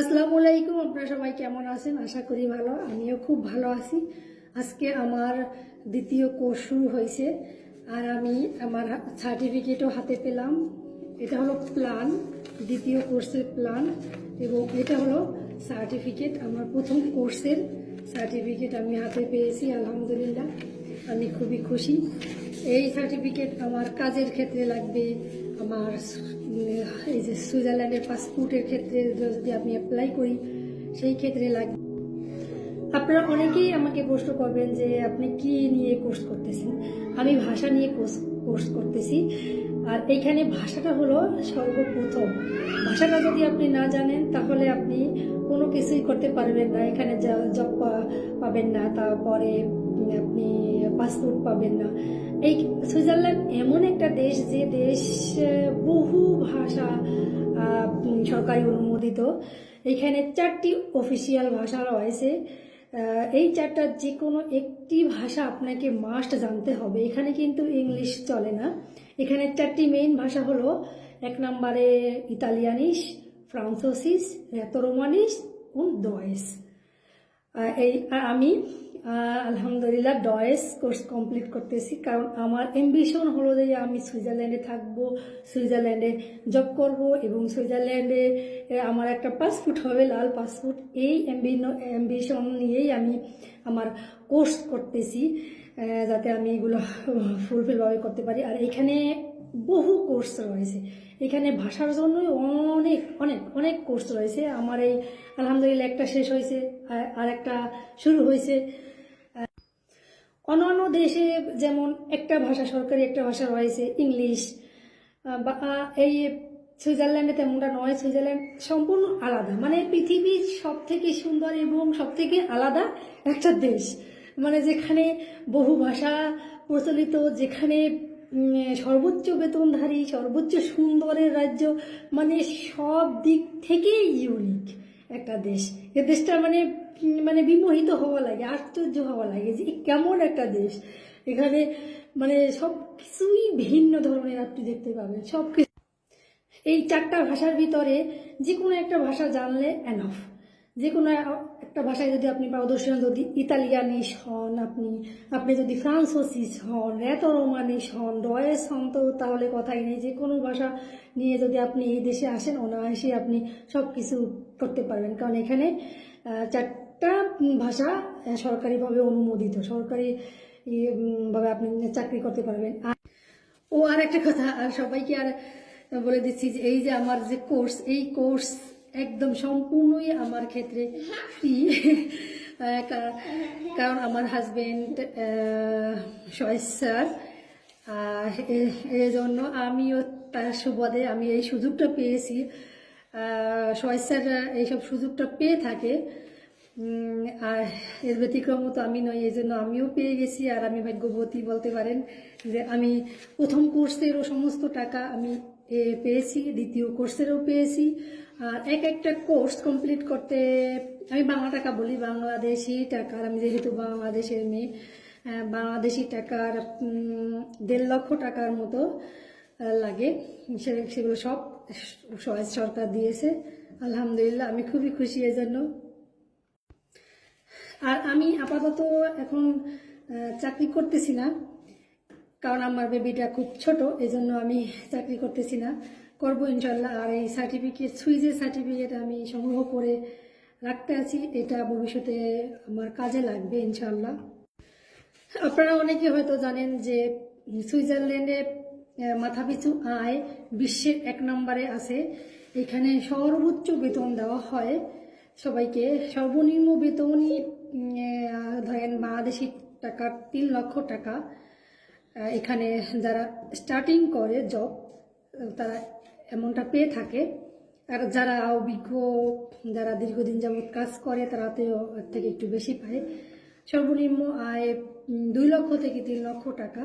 আসসালামু আলাইকুম, আপনারা সবাই কেমন আছেন? আশা করি ভালো, আমিও খুব ভালো আছি। আজকে আমার দ্বিতীয় কোর্স শুরু হয়েছে আর আমি আমার সার্টিফিকেটও হাতে পেলাম। এটা হলো প্ল্যান দ্বিতীয় কোর্সের প্ল্যান এবং এটা হলো সার্টিফিকেট আমার প্রথম কোর্সের সার্টিফিকেট আমি হাতে পেয়েছি, আলহামদুলিল্লাহ। আমি খুবই খুশি। এই সার্টিফিকেট আমার কাজের ক্ষেত্রে লাগবে, আমার, এই যে সুইজারল্যান্ডের পাসপোর্টের ক্ষেত্রে যদি আমি অ্যাপ্লাই করি, সেই ক্ষেত্রে লাগবে। আপনারা অনেকেই আমাকে প্রশ্ন করবেন যে আপনি কি নিয়ে কোর্স করতেছেন? আমি ভাষা নিয়ে কোর্স কোর্স করতেছি। আর এইখানে ভাষাটা হলো সর্বপ্রথম। ভাষাটা যদি আপনি না জানেন, তাহলে আপনি কোনো কিছুই করতে পারবেন না। এখানে যা জব পাবেন না তারপরে আপনি পাসপোর্ট পাবেন না। এই সুইজারল্যান্ড এমন একটা দেশ যে দেশ বহু ভাষা সরকারি অনুমোদিত। এখানে চারটি অফিসিয়াল ভাষা রয়েছে। এই চারটার যে কোনো একটি ভাষা আপনাকে মাস্ট জানতে হবে। এখানে কিন্তু ইংলিশ চলে না। এখানে চারটি মেইন ভাষা হলো এক নম্বরে ইতালিয়ানিস ফ্রান্সোসিস রেতোরোমানিস ও আহ, এই আমি আলহামদুলিল্লাহ ডয়েস কোর্স কমপ্লিট করতেছি, কারণ আমার অ্যাম্বিশন হলো যে আমি সুইজারল্যান্ডে থাকব, সুইজারল্যান্ডে জব করব এবং সুইজারল্যান্ডে আমার একটা পাসপোর্ট হবে, লাল পাসপোর্ট এই অ্যাম্বিশন নিয়েই আমি আমার কোর্স করতেছি যাতে আমি এগুলো ফুলফিলভাবে করতে পারি। আর এখানে বহু কোর্স রয়েছে। এখানে ভাষার জন্যই অনেক অনেক অনেক কোর্স রয়েছে। আমার এই আলহামদুলিল্লাহ একটা শেষ হয়েছে, আর- একটা শুরু হয়েছে। অন্যান্য দেশে যেমন একটা ভাষা, সরকারি একটা ভাষা রয়েছে, ইংলিশ বা এই সুইজারল্যান্ডে তেমনটা নয়। সুইজারল্যান্ড সম্পূর্ণ আলাদা। মানে পৃথিবীর সব থেকে সুন্দর এবং সব থেকে আলাদা একটা দেশ। মানে যেখানে বহু ভাষা প্রচলিত, যেখানে সর্বোচ্চ বেতনধারী, সর্বোচ্চ সুন্দরের রাজ্য মানে সব দিক থেকেই ইউনিক একটা দেশ। এ দেশটা মানে মানে বিমোহিত হওয়া লাগে, আশ্চর্য হওয়া লাগে যে কেমন একটা দেশ। এখানে মানে সব কিছুই ভিন্ন ধরনের আপনি দেখতে পাবেন, সব কিছু। এই চারটা ভাষার ভিতরে যে কোনো একটা ভাষা জানলে এনাফ যে কোনো একটা ভাষায় যদি আপনি পারদর্শী হন যদি ইতালিয়ানিস হন, আপনি আপনি যদি ফ্রান্সোসিস হন রেতো রোমানিস হন ডয়েস হন, তো তাহলে কথাই নেই। যে কোনো ভাষা নিয়ে যদি আপনি এই দেশে আসেন অনায়াসে আপনি সব কিছু করতে পারবেন। কারণ এখানে চারটা ভাষা সরকারিভাবে অনুমোদিত। সরকারি ভাবে আপনি চাকরি করতে পারবেন। ও আর একটা কথা, আর সবাইকে আর বলে দিচ্ছি যে, এই যে আমার যে কোর্স এই কোর্স একদম সম্পূর্ণই আমার ক্ষেত্রে ফ্রি কারণ আমার হাজবেন্ড সয়েস স্যার এই জন্য আমিও তার সুবাদে আমি এই সুযোগটা পেয়েছি। সয়েস এইসব সুযোগটা পেয়ে থাকে। আর এর ব্যতিক্রম তো আমি নই এই জন্য আমিও পেয়ে গেছি। আর আমি ভাগ্যবতী বলতে পারেন যে আমি প্রথম কোর্সেরও সমস্ত টাকা আমি পেয়েছি, দ্বিতীয় কোর্সেরও পেয়েছি। আর এক একটা কোর্স কমপ্লিট করতে, আমি বাংলা টাকা বলি, বাংলাদেশি টাকার, আমি যেহেতু বাংলাদেশের মেয়ে বাংলাদেশি টাকার দেড় লক্ষ টাকার মতো লাগে। সেগুলো সব সরকার দিয়েছে। আলহামদুলিল্লাহ, আমি খুবই খুশি এই জন্য আর আমি আপাতত এখন চাকরি করতেছি না, কারণ আমার বেবিটা খুব ছোট, এজন্য আমি চাকরি করতেছি না। করব ইনশাল্লাহ আর এই সার্টিফিকেট সুইজের সার্টিফিকেট আমি সংগ্রহ করে রাখতে আছি। এটা ভবিষ্যতে আমার কাজে লাগবে ইনশাল্লাহ আপনারা অনেকে হয়তো জানেন যে সুইজারল্যান্ডে মাথাপিছু আয় বিশ্বের এক নম্বরে আছে। এখানে সর্বোচ্চ বেতন দেওয়া হয় সবাইকে। সর্বনিম্ন বেতনই ধরেন বাংলাদেশি টাকা, তিন লক্ষ টাকা। এখানে যারা স্টার্টিং করে জব তারা এমনটা পেয়ে থাকে। আর যারা অভিজ্ঞ, যারা দীর্ঘদিন যাবৎ কাজ করে, তারা তো এর থেকে একটু বেশি পায়। সর্বনিম্ন আয় দুই লক্ষ থেকে তিন লক্ষ টাকা।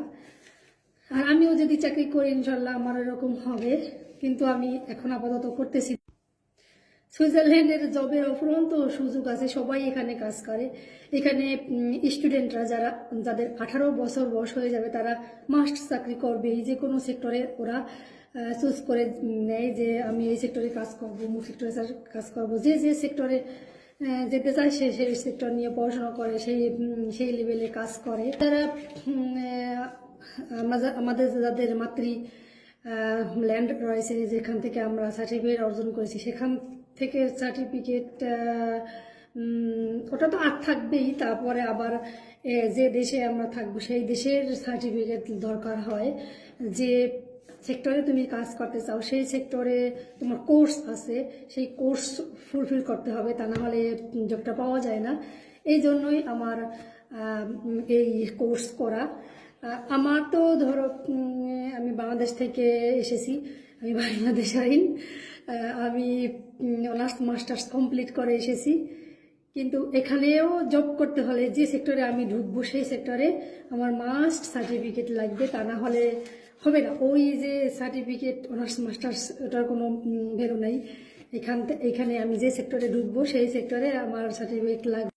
আর আমিও যদি চাকরি করি, ইনশাল্লাহ আমার এরকম হবে। কিন্তু আমি এখন আপাতত করতেছি। সুইজারল্যান্ডের জবের অফুরন্ত সুযোগ আছে, সবাই এখানে কাজ করে। এখানে স্টুডেন্টরা যারা, যাদের আঠারো বছর বয়স হয়ে যাবে, তারা মাস্ট চাকরি করবে। এই যে কোনো সেক্টরে ওরা চুজ করে নেয় যে আমি এই সেক্টরে কাজ করব, অমুক সেক্টরে কাজ করব। যে যে সেক্টরে যেতে চায়, সে সেই সেক্টর নিয়ে পড়াশোনা করে, সেই সেই লেভেলে কাজ করে। তারা আমাদের যাদের মাতৃ ল্যান্ড রয়েছে, যেখান থেকে আমরা সার্টিফিকেট অর্জন করেছি, সেখান থেকে সার্টিফিকেট ওটা তো আর থাকবেই, তারপরে আবার যে দেশে আমরা থাকব, সেই দেশের সার্টিফিকেট দরকার হয়। যে সেক্টরে তুমি কাজ করতে চাও, সেই সেক্টরে তোমার কোর্স আছে, সেই কোর্স ফুলফিল করতে হবে, তা না হলে জবটা পাওয়া যায় না। এই জন্যই আমার এই কোর্স করা। আমার তো ধরো আমি বাংলাদেশ থেকে এসেছি, আমি বাংলাদেশাইন আমি অনার্স মাস্টার্স কমপ্লিট করে এসেছি। কিন্তু এখানেও জব করতে হলে যে সেক্টরে আমি ঢুকবো, সেই সেক্টরে আমার মাস্ট সার্টিফিকেট লাগবে। তা না হলে হবে না। ওই যে সার্টিফিকেট অনার্স মাস্টার্স ওটার কোনো ভ্যালু নাই। এখান এখানে আমি যে সেক্টরে ঢুকবো, সেই সেক্টরে আমার সার্টিফিকেট লাগবে।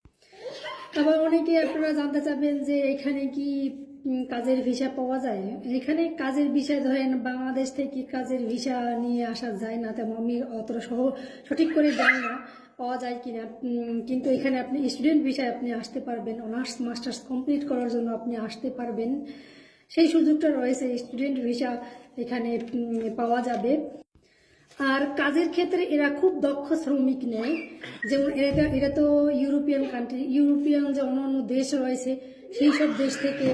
আবার অনেকে আপনারা জানতে চাবেন যে এখানে কি কাজের ভিসা পাওয়া যায়? এখানে কাজের ভিসা ধরেন বাংলাদেশ থেকে কাজের ভিসা নিয়ে আসা যায় না, তেমন আমি অতটা সহ, সঠিক করে জানি না, পাওয়া যায় কিনা। কিন্তু এখানে আপনি স্টুডেন্ট ভিসায় আপনি আসতে পারবেন অনার্স মাস্টার্স কমপ্লিট করার জন্য আপনি আসতে পারবেন। সেই সুযোগটা রয়েছে স্টুডেন্ট ভিসা এখানে পাওয়া যাবে। আর কাজের ক্ষেত্রে এরা খুব দক্ষ শ্রমিক নেয়। যেমন এটা এটা তো ইউরোপিয়ান কান্ট্রি ইউরোপিয়ান যে অন্যান্য দেশ রয়েছে সেই সব দেশ থেকে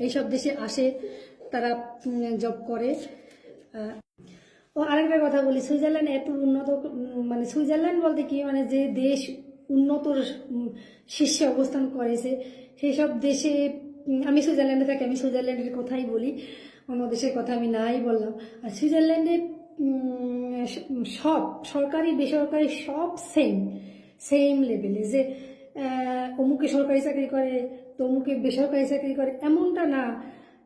এইসব দেশে আসে তারা জব করে। ও আরেকটা কথা বলি সুইজারল্যান্ড এত উন্নত মানে সুইজারল্যান্ড বলতে কি মানে যে দেশ উন্নত উম, শীর্ষে অবস্থান করেছে সেই সব দেশে আমি সুইজারল্যান্ডে থাকি আমি সুইজারল্যান্ডের কথাই বলি অন্য দেশের কথা আমি নাই বললাম। আর সুইজারল্যান্ডে সব, সরকারি, বেসরকারি সব সেম সেম লেভেলে যে অমুকে সরকারি চাকরি করে, তমুকে বেসরকারি চাকরি করে, এমনটা না।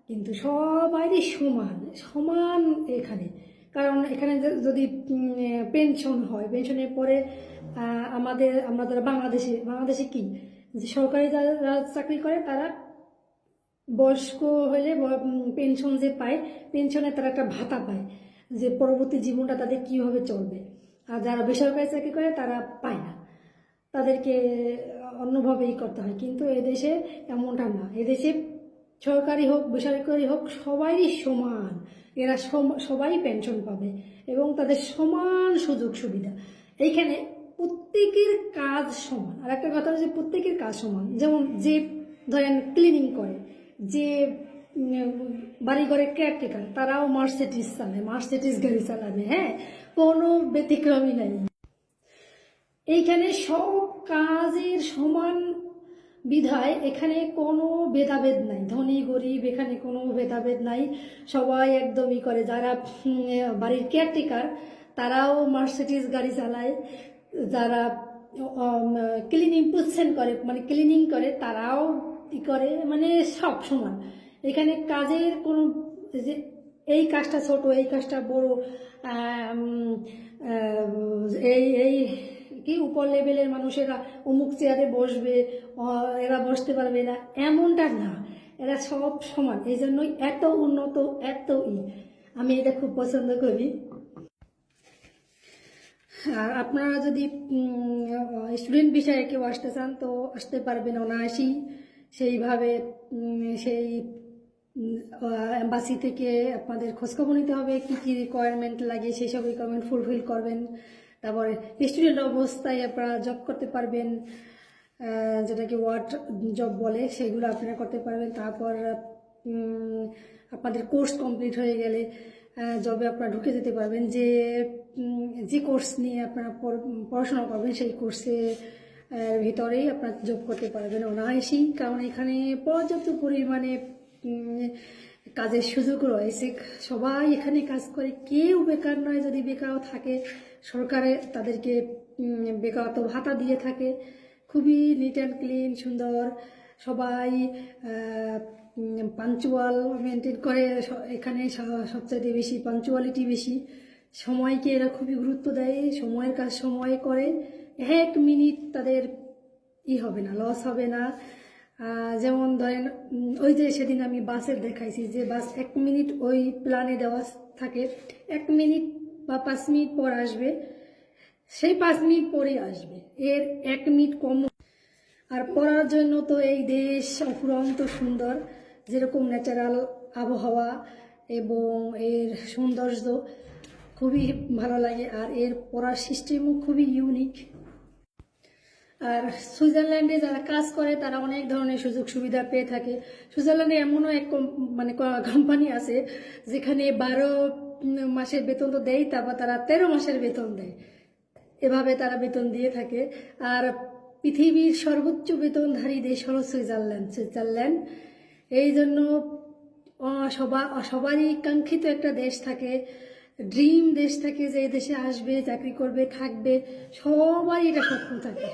কিন্তু সবারই সমান সমান এখানে। কারণ এখানে যদি পেনশন হয় পেনশনের পরে আমাদের, আমরা যারা বাংলাদেশে বাংলাদেশে কি? যে সরকারি যারা চাকরি করে, তারা বয়স্ক হলে পেনশন যে পায় পেনশনে তারা একটা ভাতা পায়। যে পরবর্তী জীবনটা তাদের কীভাবে চলবে? আর যারা বেসরকারি চাকরি করে, তারা পায় না। তাদেরকে অন্যভাবেই করতে হয়। কিন্তু এদেশে এমনটা না। এদেশে সরকারি হোক, বেসরকারি হোক সবাই সমান। এরা সবাই পেনশন পাবে এবং তাদের সমান সুযোগ সুবিধা এইখানে প্রত্যেকের কাজ সমান। আর একটা কথা হচ্ছে প্রত্যেকের কাজ সমান। যেমন যে, ধরেন ক্লিনিং করে, যে উম, বাড়ি ঘরে কেয়ারটেকার তারাও মার্সিডিস চালায় মার্সিডিস গাড়ি চালাবে হ্যাঁ? কোনো ব্যতিক্রমই নাই। এইখানে সব কাজের সমান বিধায় এখানে কোনো ভেদাভেদ নাই। ধনী গরিব এখানে কোনো ভেদাভেদ নাই। সবাই একদমই করে। যারা বাড়ির কেয়ারটেকার তারাও মার্সিডিস গাড়ি চালায়। যারা ক্লিনিং পুচ্ছেন করে মানে ক্লিনিং করে তারাও করে। মানে সব সমান। এখানে কাজের কোনো যে এই কাজটা ছোট, এই কাজটা বড় এই এই কি উপর লেভেলের মানুষেরা অমুক চেয়ারে বসবে এরা বসতে পারবে না, এমনটা না। এরা সব সমান, এই জন্যই এত উন্নত, এত ই। আমি এটা খুব পছন্দ করি। আর আপনারা যদি স্টুডেন্ট বিষয়ে কেউ আসতে চান, তো আসতে পারবেন অনায়াসই। সেইভাবে সেই এম্বাসি থেকে আপনাদের খোঁজখবর নিতে হবে, কী কী রিকোয়ারমেন্ট লাগে, সেই সব রিকোয়ারমেন্ট ফুলফিল করবেন। তারপরে স্টুডেন্ট অবস্থায় আপনারা জব করতে পারবেন যেটাকে ওয়ার্ড জব বলে, সেগুলো আপনারা করতে পারবেন। তারপর আপনাদের কোর্স কমপ্লিট হয়ে গেলে জবে আপনারা ঢুকে যেতে পারবেন যে যে কোর্স নিয়ে আপনারা পড়াশোনা করবেন, সেই কোর্সে ভিতরেই আপনারা জব করতে পারবেন অনায়াসেই। কারণ এখানে পর্যাপ্ত পরিমাণে কাজের সুযোগ রয়েছে। সবাই এখানে কাজ করে। কেউ বেকার নয় যদি বেকারও থাকে। সরকারে তাদেরকে বেকারত্ব ভাতা দিয়ে থাকে। খুবই নিট অ্যান্ড ক্লিন সুন্দর। সবাই পাঞ্চুয়াল মেনটেন করে। এখানে স- সবচাইতে বেশি পাঞ্চুয়ালিটি বেশি। সময়কে এরা খুবই গুরুত্ব দেয়। সময়ের কাজ সময় করে। এক মিনিট তাদের ই হবে না লস হবে না। যেমন ধরেন ওই যে সেদিন আমি বাসের দেখাইছি যে বাস এক মিনিট ওই প্ল্যানে দেওয়া থাকে। এক মিনিট বা পাঁচ মিনিট পর আসবে। সেই পাঁচ মিনিট পরে আসবে। এর এক মিনিট কম আর পড়ার জন্য তো এই দেশ অফুরন্ত সুন্দর, যেরকম ন্যাচারাল আবহাওয়া এবং এর সৌন্দর্য খুবই ভালো লাগে। আর এর পড়ার সিস্টেমও খুবই ইউনিক আর সুইজারল্যান্ডে যারা কাজ করে, তারা অনেক ধরনের সুযোগ সুবিধা পেয়ে থাকে। সুইজারল্যান্ডে এমনও এক মানে কোম্পানি আছে, যেখানে বারো মাসের বেতন তো দেয়, তারপর তারা তেরো মাসের বেতন দেয়। এভাবে তারা বেতন দিয়ে থাকে। আর পৃথিবীর সর্বোচ্চ বেতনধারী দেশ হলো সুইজারল্যান্ড। সুইজারল্যান্ড এই জন্য সবা সবারই কাঙ্ক্ষিত একটা দেশ থাকে। ড্রিম দেশ থাকে যে দেশে আসবে, চাকরি করবে, থাকবে, সবারই এটা স্বপ্ন থাকে।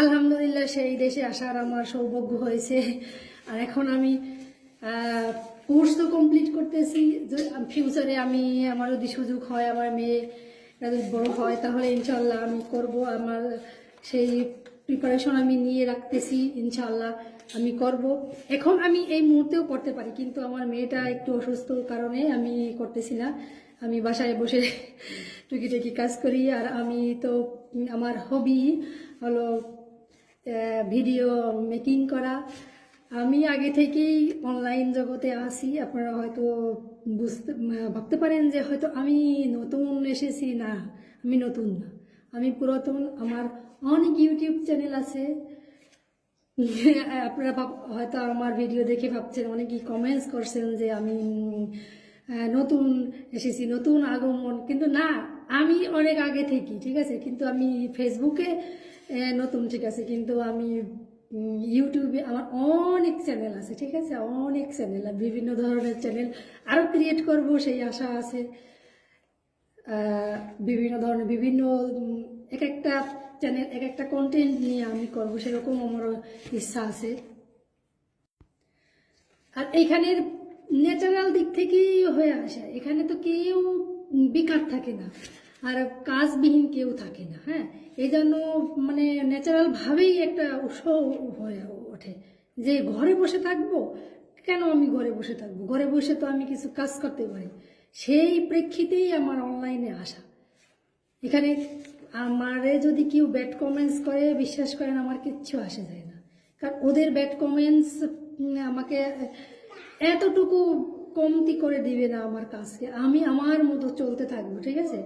আলহামদুলিল্লাহ, সেই দেশে আসার আমার সৌভাগ্য হয়েছে। আর এখন আমি কোর্স তো কমপ্লিট করতেছি। ফিউচারে আমি আমার যদি সুযোগ হয়, আমার মেয়ে যদি বড় হয়, তাহলে ইনশাল্লাহ আমি করব। আমার সেই প্রিপারেশন আমি নিয়ে রাখতেছি ইনশাল্লাহ আমি করব। এখন আমি এই মুহূর্তেও করতে পারি, কিন্তু আমার মেয়েটা একটু অসুস্থ কারণে আমি করতেছি না। আমি বাসায় বসে টুকিটাকি কাজ করি। আর আমি তো, আমার হবি হলো ভিডিও মেকিং করা। আমি আগে থেকেই অনলাইন জগতে আসি আপনারা হয়তো বুঝতে ভাবতে পারেন যে হয়তো আমি নতুন এসেছি না, আমি নতুন না। আমি পুরাতন, আমার অনেক ইউটিউব চ্যানেল আছে। আপনারা হয়তো আমার ভিডিও দেখে ভাবছেন, অনেকেই কমেন্টস করছেন যে আমি নতুন এসেছি, নতুন আগমন। কিন্তু না আমি অনেক আগে থেকে ঠিক আছে? কিন্তু আমি ফেসবুকে নতুন, ঠিক আছে? কিন্তু আমি ইউটিউবে আমার অনেক চ্যানেল আছে, ঠিক আছে? অনেক চ্যানেল বিভিন্ন ধরনের চ্যানেল আরও ক্রিয়েট করব, সেই আশা আছে। বিভিন্ন ধরনের, বিভিন্ন এক একটা চ্যানেল এক একটা কন্টেন্ট নিয়ে আমি করব, সেরকম আমারও ইচ্ছা আছে। আর এখানের ন্যাচারাল দিক থেকেই হয়ে আসে। এখানে তো কেউ বেকার থাকে না, আর কাজবিহীন কেউ থাকে না হ্যাঁ? এই জন্য মানে ন্যাচারাল ভাবেই একটা উৎসাহ হয়ে ওঠে। যে ঘরে বসে থাকব, কেন আমি ঘরে বসে থাকব? ঘরে বসে তো আমি কিছু কাজ করতে পারি। সেই প্রেক্ষিতেই আমার অনলাইনে আসা। এখানে আমারে যদি কেউ ব্যাড কমেন্টস করে, বিশ্বাস করেন আমার কিচ্ছু আসে যায় না। কারণ ওদের ব্যাড কমেন্টস আমাকে এতটুকু কমতি করে দিবে না আমার কাজকে। আমি আমার মতো চলতে থাকব, ঠিক আছে?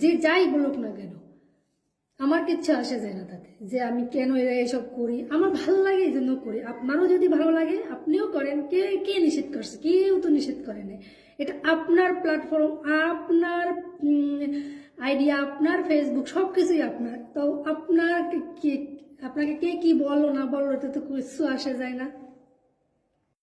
যে যাই বলুক না কেন, আমার কিচ্ছু আসে যায় না তাতে, যে আমি কেন এসব করি। আমার ভালো লাগে এই জন্য করি। আপনারও যদি ভালো লাগে, আপনিও করেন। কে কে নিষেধ করছে? কেউ তো নিষেধ করে এটা আপনার প্ল্যাটফর্ম আপনার আইডিয়া আপনার ফেসবুক সব কিছুই আপনার। তো আপনার কি, আপনাকে কে কি বলো না বলো এটা তো কিছু আসে যায় না।